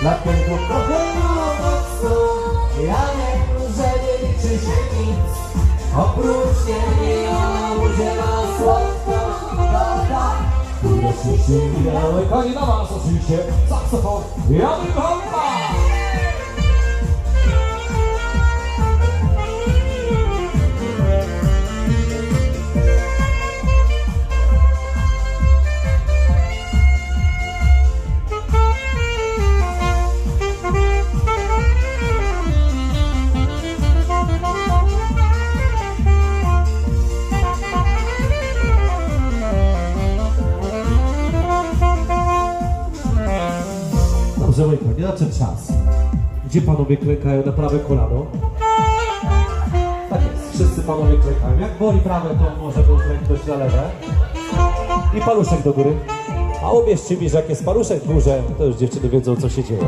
Dlatego kocham mocno Janek, że nie liczy się nic Oprócz ciebie ona udziela słodko Prawda? Które się białe konie na was oczywiście Saksofon Janek Hoppa Kochani, na czym czas? Gdzie panowie klękają na prawe kolano? Tak jest, wszyscy panowie klękają. Jak boli prawe, to może go klęknąć na lewe. I paluszek do góry. A uwierzcie mi, że jak jest paluszek w górze, to już dziewczyny wiedzą, co się dzieje.